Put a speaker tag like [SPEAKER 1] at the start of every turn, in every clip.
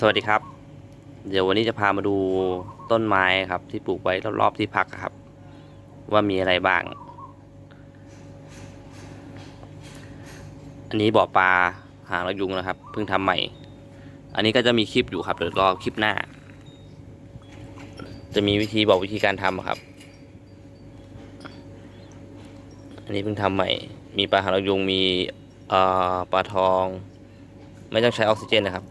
[SPEAKER 1] สวัสดีครับ เดี๋ยววันนี้จะพามาดูต้นไม้ครับ ที่ปลูกไว้รอบๆที่พักครับ ว่ามีอะไรบ้าง อันนี้บ่อปลาหางระยุงนะครับเพิ่งทำใหม่ อันนี้ก็จะมีคลิปอยู่ครับเดี๋ยวรอคลิปหน้า จะมีวิธีบอกวิธีการทำอะครับ อันนี้เพิ่งทำใหม่ มีปลาหางระยุงมีปลาทอง ไม่ต้องใช้ออกซิเจนนะครับ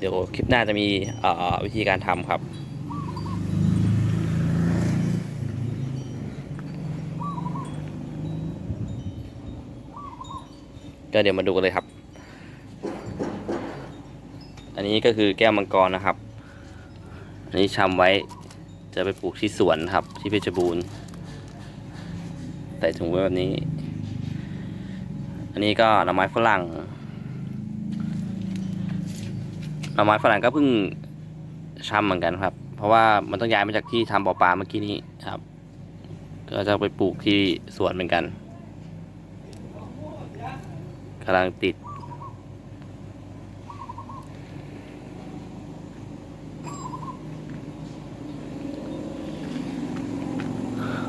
[SPEAKER 1] เดี๋ยว คลิปหน้าจะมีวิธีการทำครับก็เดี๋ยวมาดูกันเลยครับ อันนี้ก็คือแก้วมังกรนะครับ อันนี้ชำไว้จะไปปลูกที่สวนครับ ที่เพชรบูรณ์ใส่ถุงไว้แบบนี้ อันนี้ก็หน่อไม้ฝรั่ง หน่อไม้ฝรั่งก็เพิ่งชำเหมือนกันครับ เพราะว่ามันต้องย้ายมาจากที่ทำบ่อปลาเมื่อกี้นี้ครับ ก็จะไปปลูกที่สวนเหมือนกันกำลังติด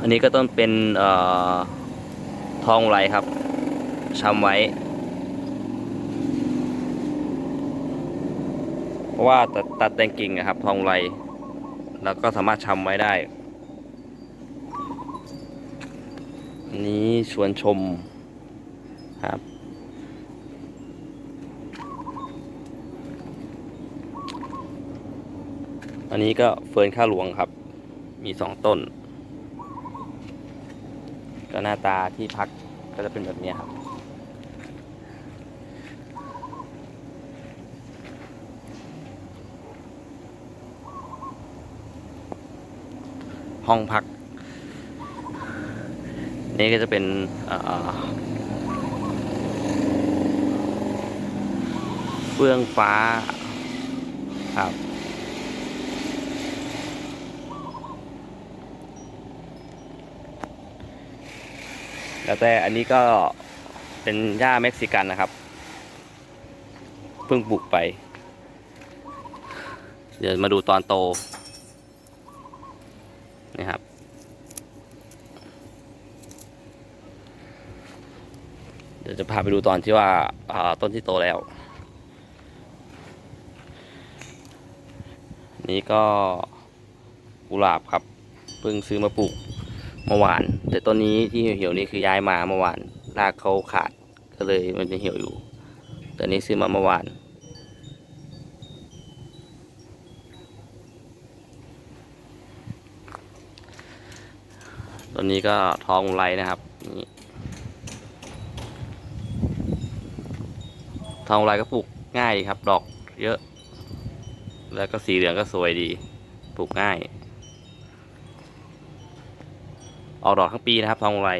[SPEAKER 1] อันนี้ก็ต้องเป็นทองไหลครับชำไว้ เพราะว่าตัดตัดแต่งกิ่งนะครับทองไหลแล้วก็สามารถชำไว้ได้นนี้ชวนชมครับอันนี้ก็เฟิร์นข้าหลวงครับ มีสองต้น ก็หน้าตาที่พักก็จะเป็นแบบนี้ครับ ห้องพัก นี่ก็จะเป็นเอ่อเฟื่องฟ้าครับแล้วแต่อันนี้ก็เป็นหญ้าเม็กซิกันนะครับ เพิ่งปลูกไป เดี๋ยวมาดูตอนโต นี่ครับ เดี๋ยวจะพาไปดูตอนที่ว่าอ่าต้นที่โตแล้ว นี่ก็กุหลาบครับเพิ่งซื้อมาปลูกเมื่อวาน แต่ต้นนี้ที่เหี่ยวๆนี่คือย้ายมาเมื่อวานรากเขาขาดก็เลยมันจะเหี่ยวอยู่แต่นี้ซื้อมาเมื่อวาน ต้นนี้ก็ทองไรนะครับนี่ทองไรก็ปลูกง่ายครับ ดอกเยอะ แล้วก็สีเหลืองก็สวยดี ปลูกง่าย ออกดอกทั้งปีนะครับทองอุไร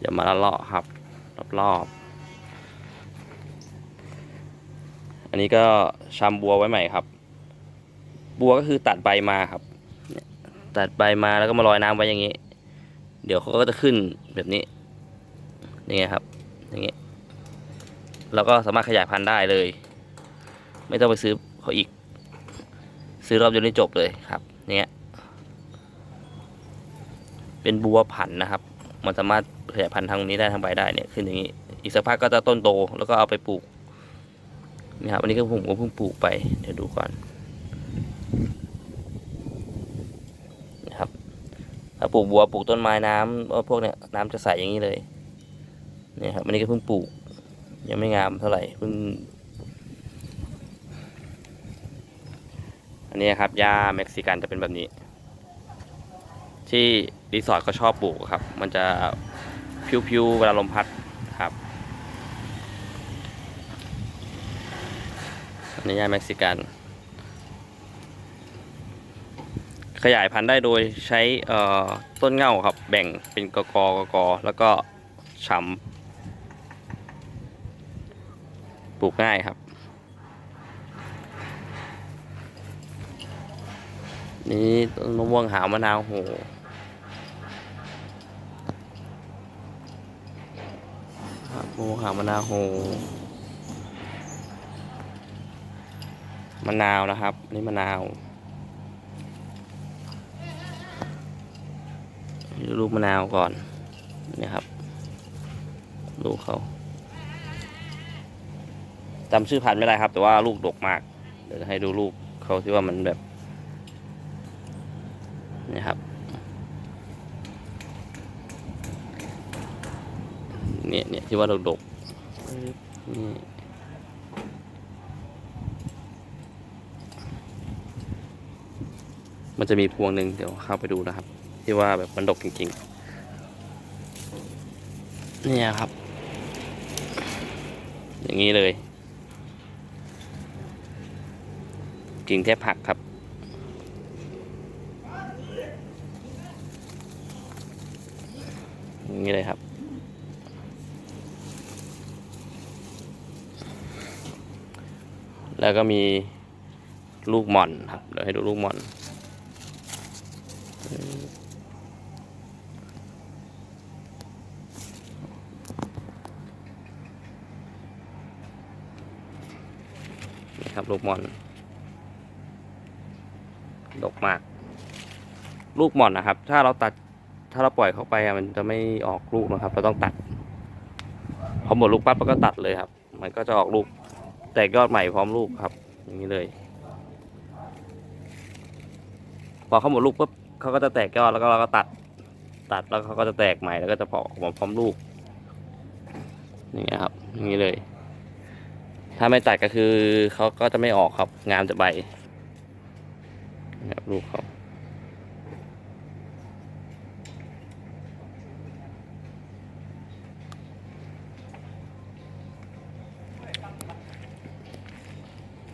[SPEAKER 1] อย่ามาละเลาะครับ รอบๆอันนี้ก็ชำบัวไว้ใหม่ครับ บัวก็คือตัดใบมาครับ ตัดใบมาแล้วก็มาลอยน้ำไว้อย่างนี้ เดี๋ยวเขาก็จะขึ้นแบบนี้นี่ไงเงี้ยครับ อย่างนี้แล้วก็สามารถขยายพันธุ์ได้เลย ไม่ต้องไปซื้อเขาอีก ซื้อรอบเดียวนี้จบเลยครับอย่างเงี้ยเป็นบัวผันนะครับ มันสามารถขยายพันธุ์ทางนี้ได้ทางใบได้เนี่ยขึ้นอย่างนี้ อีกสักพักก็จะต้นโตแล้วก็เอาไปปลูกนี่ครับอันนี้ก็ผมก็เพิ่งปลูกไปเดี๋ยวดูก่อน นะครับ ถ้าปลูกบัวปลูกต้นไม้น้ำเอ่อพวกเนี้ยน้ำจะใสอย่างนี้เลยเนี่ยครับอันนี้ก็เพิ่งปลูก ยังไม่งามเท่าไหร่เพิ่ง อันนี้ครับหญ้าเม็กซิกันจะเป็นแบบนี้ ที่รีสอร์ทก็ชอบปลูกครับ มันจะพิวๆเวลาลมพัดครับอันนี้หญ้าเม็กซิกัน ขยายพันธุ์ได้โดยใช้ต้นเง่าครับแบ่งเป็นกอกอกอกแล้วก็ฉำปลูกง่ายครับ นี่ต้นมะม่วงหาวมะนาวโหครับมะม่วงหาวมะนาวโหมะนาวนะครับนี่มะนาว ลูกมะนาวก่อนนี่ครับ ลูกเขาจำชื่อพันธุ์ไม่ได้ครับ แต่ว่าลูกดกมาก เดี๋ยวจะให้ดูลูกเขาที่ว่ามันแบบนี่ครับเนี่ยเนี่ยที่ว่าดกดกนี่มันจะมีพวงหนึ่งเดี๋ยวเข้าไปดูนะครับ ที่ว่าแบบมันดกจริงๆ เนี่ยครับ อย่างนี้เลยกิ่งแทบหักครับอย่างนี้เลยครับ แล้วก็มีลูกหม่อนครับ เดี๋ยวให้ดูลูกหม่อน นี่ครับ ลูกหม่อน ดกมาก ลูกหม่อนนะครับ ถ้าเราตัดถ้าเราปล่อยเขาไปอะมันจะไม่ออกลูกนะครับ เราต้องตัดพอหมดลูกปั๊บเราก็ตัดเลยครับ มันก็จะออกลูกแตกยอดใหม่พร้อมลูกครับ อย่างนี้เลย พอเขาหมดลูกปุ๊บเขาก็จะแตกยอดแล้วก็เราก็ตัด ตัดแล้วเขาก็จะแตกใหม่แล้วก็จะพอออกมาพร้อมลูกอย่างเงี้ยครับอย่างนี้เลย ถ้าไม่ตัดก็คือเขาก็จะไม่ออกครับ งามจะใบนะครับลูกเขา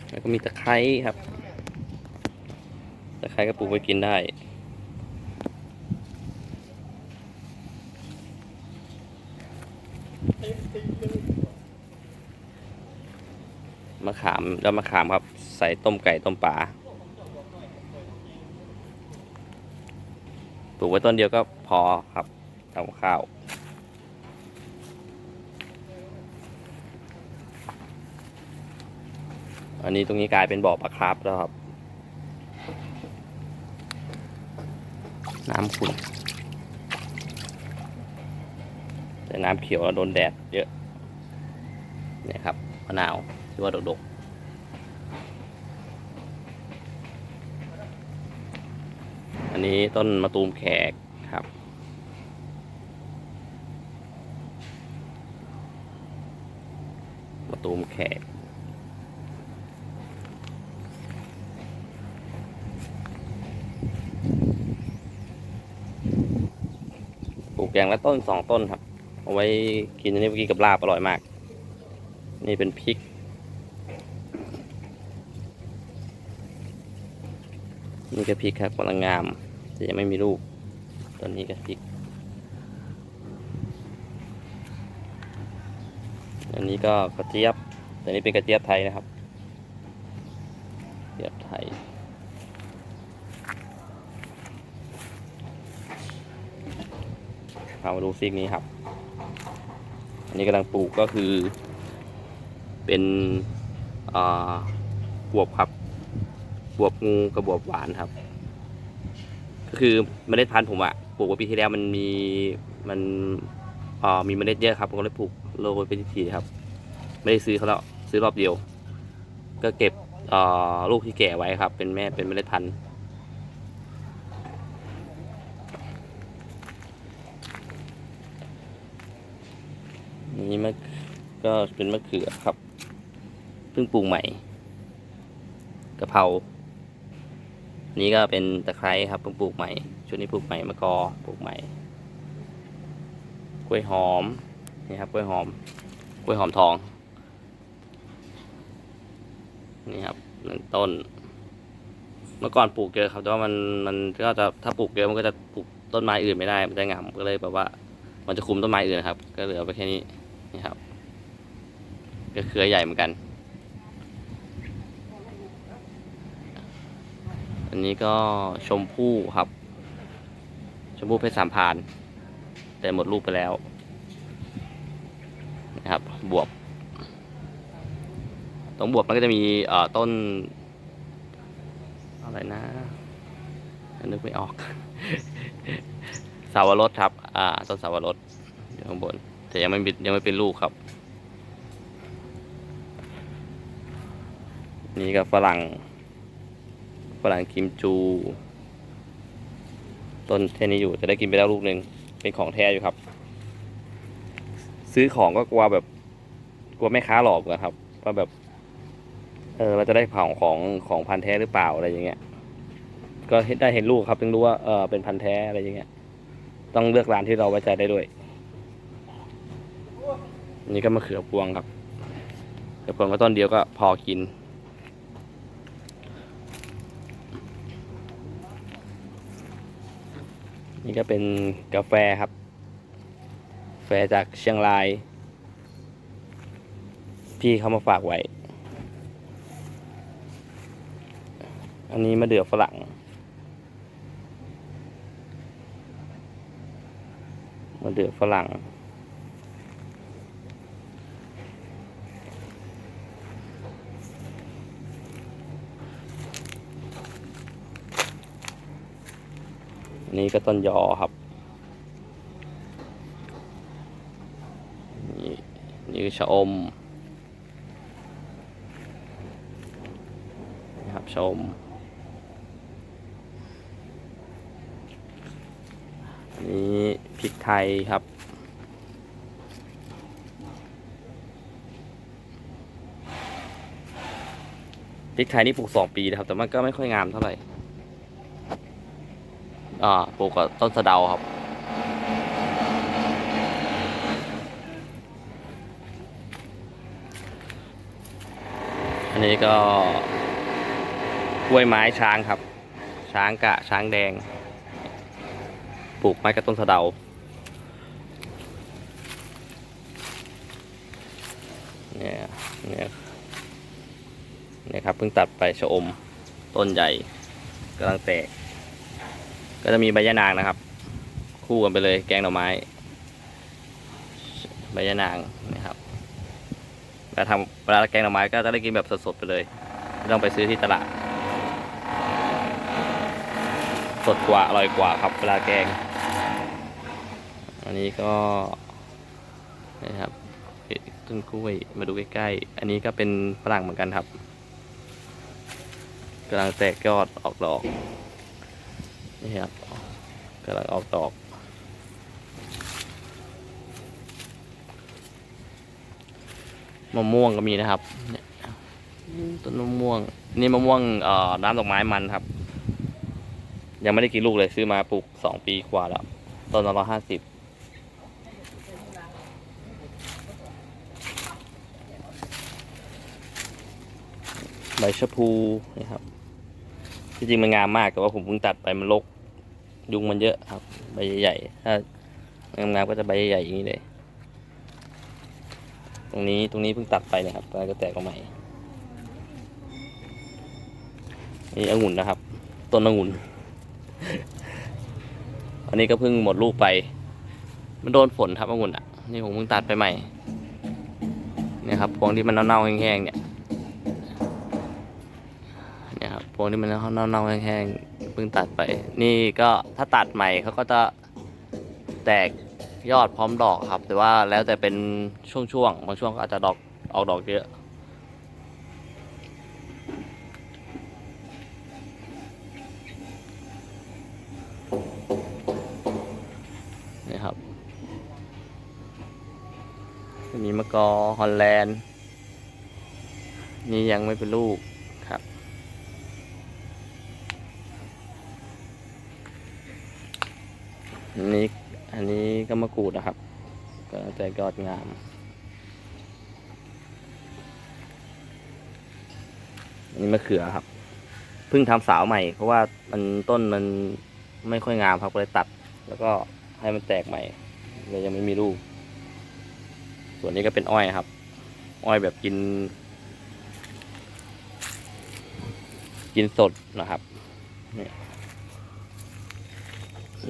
[SPEAKER 1] แล้วก็มีตะไคร้ครับ ตะไคร้ก็ปลูกไว้กินได้ มะขามแล้วมะขามครับ ใส่ต้มไก่ต้มปลาปลูกไว้ต้นเดียวก็พอครับทำข้าวอันนี้ตรงนี้กลายเป็นบ่อปลาคร์ฟแล้วครับ น้ำขุ่นแต่น้ำเขียวแล้วโดนแดดเยอะ เนี่ยครับมะนาวที่ว่าดกๆ นี้ต้นมะตูมแขกครับ มะตูมแขก ปลูกอย่างละต้นสองต้นครับ เอาไว้กินอันนี้เมื่อกี้กับลาบอร่อยมาก นี่เป็นพริกนี่ก็พริกครับกำลังงาม แต่ยังไม่มีลูก ตอนนี้ก็พริก อันนี้ก็กระเจี๊ยบแต่นี้เป็นกระเจี๊ยบไทยนะครับเจี๊ยบไทยเอามาดูซีกนี้ครับ อันนี้กำลังปลูกก็คือ เป็นอ่าบวบครับ บวบงูกับบวบหวานครับ ก็คือเมล็ดพันธุ์ผมอะปลูกไว้ปีที่แล้วมันมีมันอ่ามีเมล็ดเยอะครับผมก็เลยปลูกโรยไปทีครับ ไม่ได้ซื้อเขาแล้วซื้อรอบเดียว ก็เก็บอ่าลูกที่แก่ไว้ครับ เป็นแม่เป็นเมล็ดพันธุ์อันนี้มะก็เป็นมะเขือครับเพิ่งปลูกใหม่กะเพรา นี้ก็เป็นตะไคร้ครับเพิ่งปลูกใหม่ ชุดนี้ปลูกใหม่มะกอปลูกใหม่ กล้วยหอมนี่ครับกล้วยหอม กล้วยหอมทอง นี่ครับหนึ่งต้น เมื่อก่อนปลูกเยอะครับแต่ว่ามันมันก็จะถ้าปลูกเยอะมันก็จะปลูกต้นไม้อื่นไม่ได้มันจะงามก็เลยแบบว่า มันจะคุมต้นไม้อื่นครับ ก็เหลือไปแค่นี้นี่ครับก็เครือใหญ่เหมือนกัน อันนี้ก็ชมพู่ครับ ชมพู่เพชรสามพาน แต่หมดลูกไปแล้วนะครับ บวบตรงบวบมันก็จะมีเอ่อต้น อะไรนะนึกไม่ออก สาวรสครับ อ่า ต้นสาวรสอยู่ข้างบน แต่ยังไม่ยังไม่เป็นลูกครับ นี่ก็ฝรั่ง ฝรั่งกิมจู ต้นแค่นี้อยู่จะได้กินไปแล้วลูกหนึ่งเป็นของแท้อยู่ครับ ซื้อของก็กลัวแบบกลัวแม่ค้าหลอกอะครับว่าแบบ เออเราจะได้ของของของพันธุ์แท้หรือเปล่าอะไรอย่างเงี้ย ก็ได้เห็นลูกครับถึงรู้ว่าเออเป็นพันธุ์แท้อะไรอย่างเงี้ย ต้องเลือกร้านที่เราไว้ใจได้ด้วยนี่ก็มะเขือพวงครับเขือพวงก็ต้นเดียวก็พอกิน นี่ก็เป็นกาแฟครับกาแฟจากเชียงราย พี่เขามาฝากไว้ อันนี้มะเดื่อฝรั่ง มะเดื่อฝรั่ง นนี้ก็ต้นยอครับ นี่นี่คือชะอมนะครับชะอมนนี้พริกไทยครับ พริกไทยนี่ปลูกสองปีนะครับ แต่มันก็ไม่ค่อยงามเท่าไหร่ อ่าปลูกกับต้นสะเดาครับ อันนี้ก็กล้วยไม้ช้างครับ ช้างกะช้างแดง ปลูกไม้กับต้นสะเดาเนี่ยเนี่ยเนี่ยครับเพิ่งตัดไปชะอมต้นใหญ่กำลังแตก ก็จะมีใบยะนางนะครับ คู่กันไปเลยแกงหน่อไม้ใบยะนางนะครับเวลาทำเวลาแกงหน่อไม้ก็จะได้กินแบบสดๆไปเลยไม่ต้องไปซื้อที่ตลาด สดกว่าอร่อยกว่าครับเวลาแกง อันนี้ก็นะครับต้นกล้วยมาดูใกล้ๆ อันนี้ก็เป็นฝรั่งเหมือนกันครับกำลังแตกยอดออกดอก นี่ครับกำลังออกดอก มะม่วงก็มีนะครับเนี่ยต้นมะม่วง นี่มะม่วงเอ่อน้ำดอกไม้มันครับ ยังไม่ได้กินลูกเลยซื้อมาปลูกสองปีกว่าแล้วต้นละร้อยห้าสิบใบชะพูนี่ครับ จริงๆมันงามมากแต่ว่าผมเพิ่งตัดไปมันรก ยุงมันเยอะครับ ใบใหญ่ๆถ้างามๆก็จะใบใหญ่ๆอย่างนี้เลย ตรงนี้ตรงนี้เพิ่งตัดไปนะครับแล้วก็แตกออกใหม่นี่องุ่นนะครับ ต้นองุ่น อันนี้ก็เพิ่งหมดลูกไป มันโดนฝนครับองุ่นอะ นี่ผมเพิ่งตัดไปใหม่ เนี่ยครับพวงที่มันเน่าๆแห้งๆเนี่ย เนี่ยค รับพวงที่มันเน่าๆแห้งๆเพิ่งตัดไป นี่ก็ถ้าตัดใหม่เขาก็จะแตกยอดพร้อมดอกครับ แต่ว่าแล้วแต่เป็นช่วงๆบางช่วงก็อาจจะดอกออกดอกเยอะนี่ครับมีมะกอฮอลแลนด์นี่ยังไม่เป็นลูกครับ อันนี้อันนี้ก็มะกรูดนะครับ ก็จะยอดงาม อันนี้มะเขือครับ เพิ่งทำสาวใหม่ เพราะว่ามันต้นมันไม่ค่อยงามครับก็เลยตัด แล้วก็ให้มันแตกใหม่เลยยังไม่มีลูก ส่วนนี้ก็เป็นอ้อยครับ อ้อยแบบกิน กินสดนะครับเนี่ย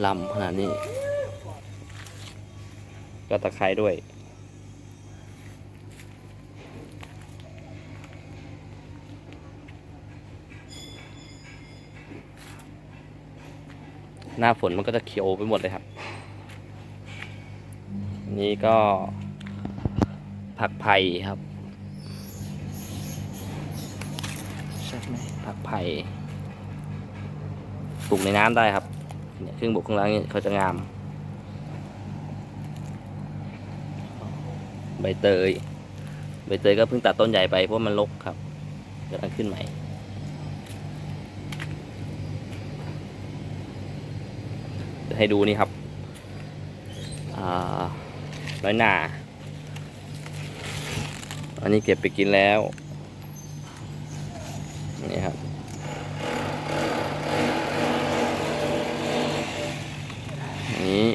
[SPEAKER 1] ลำขนาดนี้ ก็ตะไคร้ด้วย หน้าฝนมันก็จะเขียวไปหมดเลยครับ นี่ก็ผักไผ่ครับผักไผ่ปลูกในน้ำได้ครับ เนี่ยครึ่งบกครึ่งล่างนี่เขาจะงาม ใบเตย ใบเตยก็เพิ่งตัดต้นใหญ่ไปเพราะมันรกครับกำลังขึ้นใหม่จะให้ดูนี่ครับน้อยหนาอันนี้เก็บไปกินแล้ว นี่ครับ นี่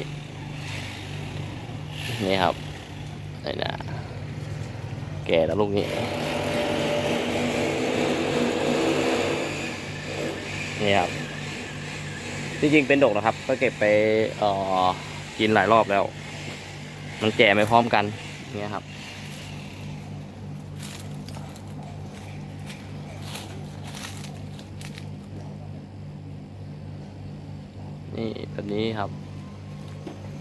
[SPEAKER 1] นี่ครับน้อยหนา แก่แล้วลูกนี้นี่ครับจริงๆเป็นดกนะครับ ก็เก็บไปเอ่อกินหลายรอบแล้ว มันแก่ไม่พร้อมกันเนี่ยครับนี่แบบนี้ครับ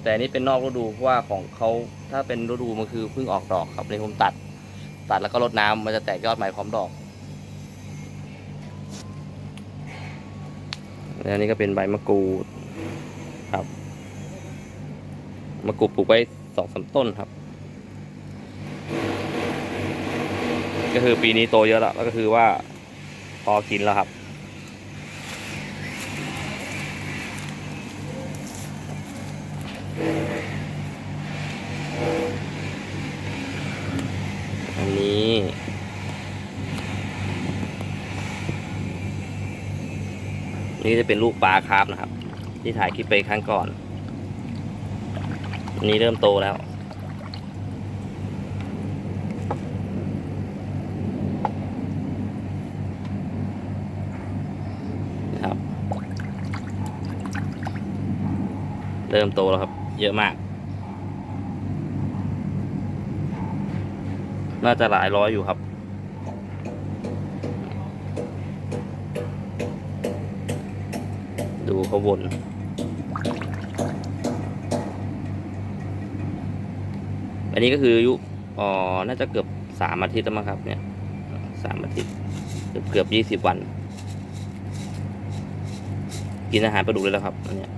[SPEAKER 1] แต่นนี่เป็นนอกฤดูเพราะว่าของเขาถ้าเป็นฤดูมันคือเพิ่งออกดอกครับเลยผมตัด ตัดแล้วก็รดน้ำมันจะแตกยอดใหม่พร้อมดอกแล้วนี่ก็เป็นใบมะกรูดครับ มะกรูดปลูกไว้สองสามต้นครับ ก็คือปีนี้โตเยอะแล้วก็คือว่าพอกินแล้วครับ อันนี้ นี่จะเป็นลูกปลาคาร์ฟนะครับ ที่ถ่ายคลิปไปครั้งก่อนอันนี้เริ่มโตแล้ว ครับ เริ่มโตแล้วครับ เยอะมาก น่าจะหลายร้อยอยู่ครับ ดูเขาบนอันนี้ก็คืออายุอ๋อน่าจะเกือบสามอาทิตย์แล้วมั้งครับ เนี่ยสามอาทิตย์เกือบเกือบยี่สิบวัน กินอาหารปลาดุกเลยแล้วครับอันเนี้ย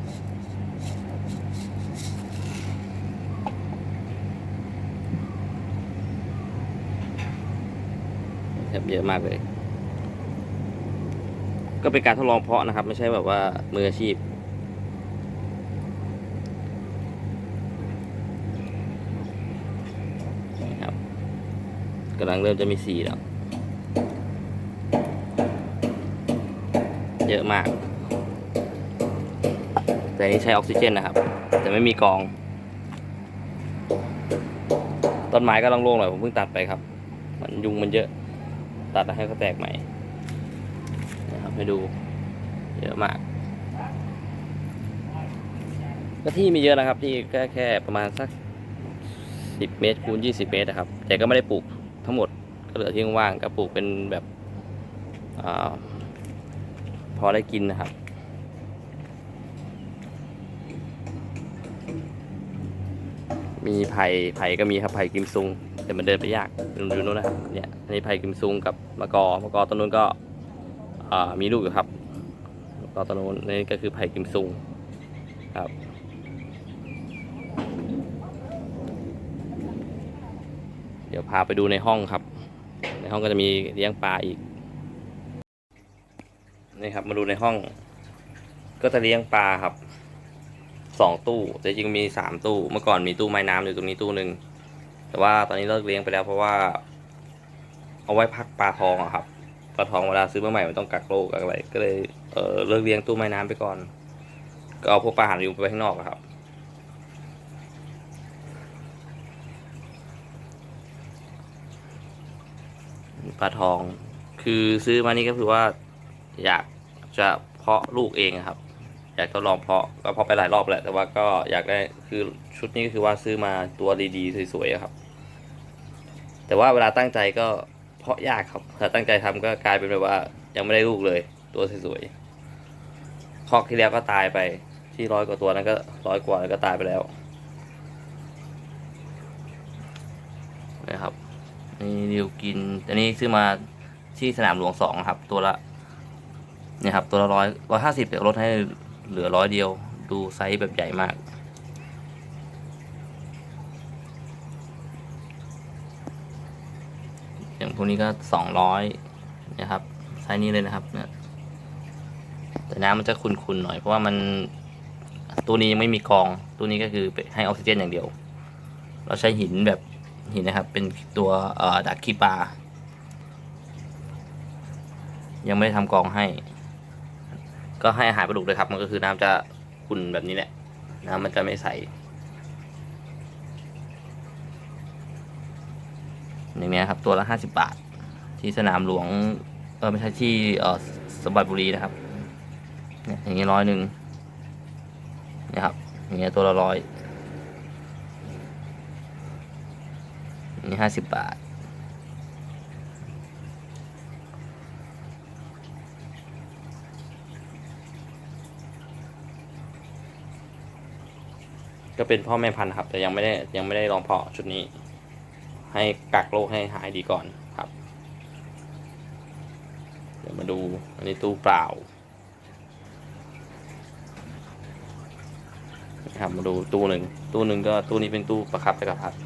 [SPEAKER 1] ครับเยอะมากเลย ก็เป็นการทดลองเพาะนะครับ ไม่ใช่แบบว่ามืออาชีพนะครับกำลังเริ่มจะมีสีแล้ว เยอะมาก แต่นี้ใช้ออกซิเจนนะครับ แต่ไม่มีกอง ต้นไม้ก็ต้องโล่งหน่อย ผมเพิ่งตัดไปครับ มันยุงมันเยอะ ตัดแล้วให้เขาแตกใหม่ ให้ดู เยอะมากก็ที่มีเยอะนะครับ ที่แค่แค่ประมาณสักสิบเมตรคูณยี่สิบเมตรนะครับ แต่ก็ไม่ได้ปลูกทั้งหมดก็เหลือที่ว่างก็ปลูกเป็นแบบอพอได้กินนะครับมีไผ่ไผ่ก็มีครับไผ่กิมซุง แต่มันเดินไปยากดูดูนู้นนะครับเนี่ยอันนี้ไผ่กิมซุงกับมะกอมะกอต้นนู้นก็ มีลูกอยู่ครับมะกอนนู้นนี่ก็คือไผ่กิมซุงครับเดี๋ยวพาไปดูในห้องครับ ในห้องก็จะมีเลี้ยงปลาอีก นี่ครับมาดูในห้อง ก็จะเลี้ยงปลาครับ สองตู้แต่จริงมีสามตู้ เมื่อก่อนมีตู้ไม้น้ำอยู่ตรงนี้ตู้หนึ่ง แต่ว่าตอนนี้เลิกเลี้ยงไปแล้วเพราะว่า เอาไว้พักปลาทองอะครับ ปลาทองเวลาซื้อมาใหม่มันต้องกักโรคกักอะไร ก็เลยเออเลิกเลี้ยงตู้ไม้น้ำไปก่อน ก็เอาพวกปลาหางยุงไปข้างนอกครับ ปลาทอง คือซื้อมานี่ก็คือว่า อยากจะเพาะลูกเองครับ อยากทดลองเพาะก็เพาะไปหลายรอบแหละแต่ว่าก็อยากได้คือชุดนี้ก็คือว่าซื้อมาตัวดีๆสวยๆครับ แต่ว่าเวลาตั้งใจก็าะยากครับ ถ้าตั้งใจทำก็กลายเป็นแบบว่า ยังไม่ได้ลูกเลย ตัวสวยๆคอกที่แล้วก็ตายไปที่ร้อยกว่าตัวนั้นก็ร้อยกว่าก็ตายไปแล้วนะครับนี่ดิวกินอันนี้ซื้อมาที่สนามหลวงสองครับ ตัวละเนี่ยครับตัวละร้อยร้อยห้าสิบเดี๋ยวลดให้เหลือร้อยเดียว ดูไซส์แบบใหญ่มาก อย่างพ วกนี้ก็สองร้อยนะครับไซส์นี้เลยนะครับเนี่ยแต่น้ำมันจะขุ่นๆหน่อยเพราะว่ามันตัวนี้ยังไม่มีกองตัวนี้ก็คือให้ออกซิเจนอย่างเดียว เราใช้หินแบบหินนะครับ เป็นตัวดักขี้ปลายังไม่ได้ทำกองให้ ก็ให้อาหารปลาดุกเลยครับ มันก็คือน้ำจะขุ่นแบบนี้แหละ น้ำมันจะไม่ใส อย่างเนี้ยครับตัวละห้าสิบบาท ที่สนามหลวงเออไม่ใช่ที่เออสมบัติบุรีนะครับเนี่ยอย่างนี้ร้อยหนึ่งนี่ยครับอย่างเงี้ยตัวละร้อยนี่ห้าสิบบาทก็เป็นพ่อแม่พันธุ์ครับ แต่ยังไม่ได้ยังไม่ได้ลองเพาะชุดนี้ ให้กักโรคให้หายดีก่อนครับ เดี๋ยวมาดูอันนี้ตู้เปล่านะครับมาดูตู้หนึ่งตู้หนึ่งก็ตู้นี้เป็นตู้ประคับจักรพรรดิ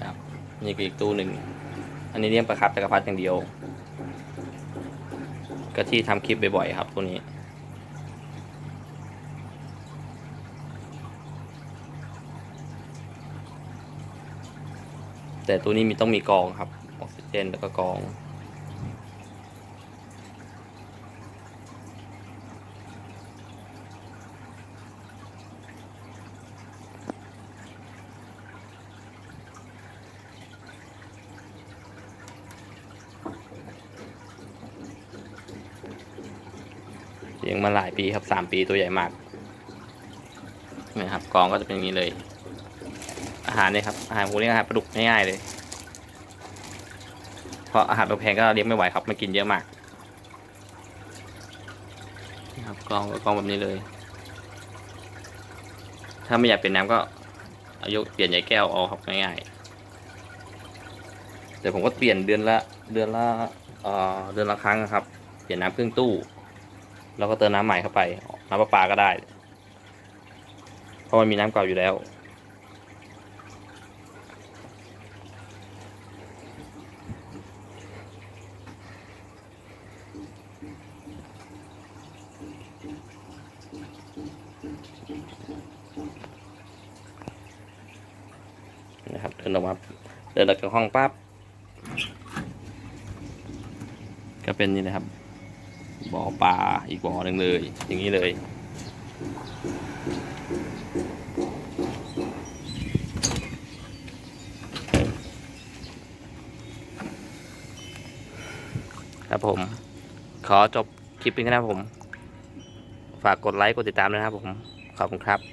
[SPEAKER 1] ครับ นี่คืออีกตู้หนึ่ง อันนี้เลี้ยงประคับจักรพรรดิอย่างเดียว ก็ที่ทำคลิปบ่อยๆครับตัวนี้ แต่ตัวนี้มีต้องมีกองครับออกซิเจนแล้วก็กอง เลี้ยงมาหลาย ปีครับสามปีตัวใหญ่มากนะครับกองก็จะเป็นอย่างนี้เลย อาหารเนี่ยครับอาหารผมเลี้ยงอาหารปลาดุกง่ายๆเลย เพราะอาหารแพงก็เลี้ยงไม่ไหวครับมันกินเยอะมากนะครับกองก็กองแบบนี้เลย ถ้าไม่อยากเป็นน้ำก็อายกเปลี่ยนใหญ่แก้วเอาครับง่ายๆแต่ผมก็เปลี่ยนเดือนละเดือนละเเดือนละครั้งนะครับ เปลี่ยนน้ำครึ่งตู้ แล้วก็เติมน้ำใหม่เข้าไป น้ำประปาก็ได้ เพราะมันมีน้ำเก่าอยู่แล้ว นะครับ เดินออกมา เดินออกจากห้องปั๊บ ก็เป็นนี่นะครับ บ่อปลาอีกบ่อหนึ่งเลย อย่างนี้เลยครับผม ขอจบคลิปนี้นะครับผม ฝากกดไลค์ กดติดตามด้วยนะครับผม ขอบคุณครับ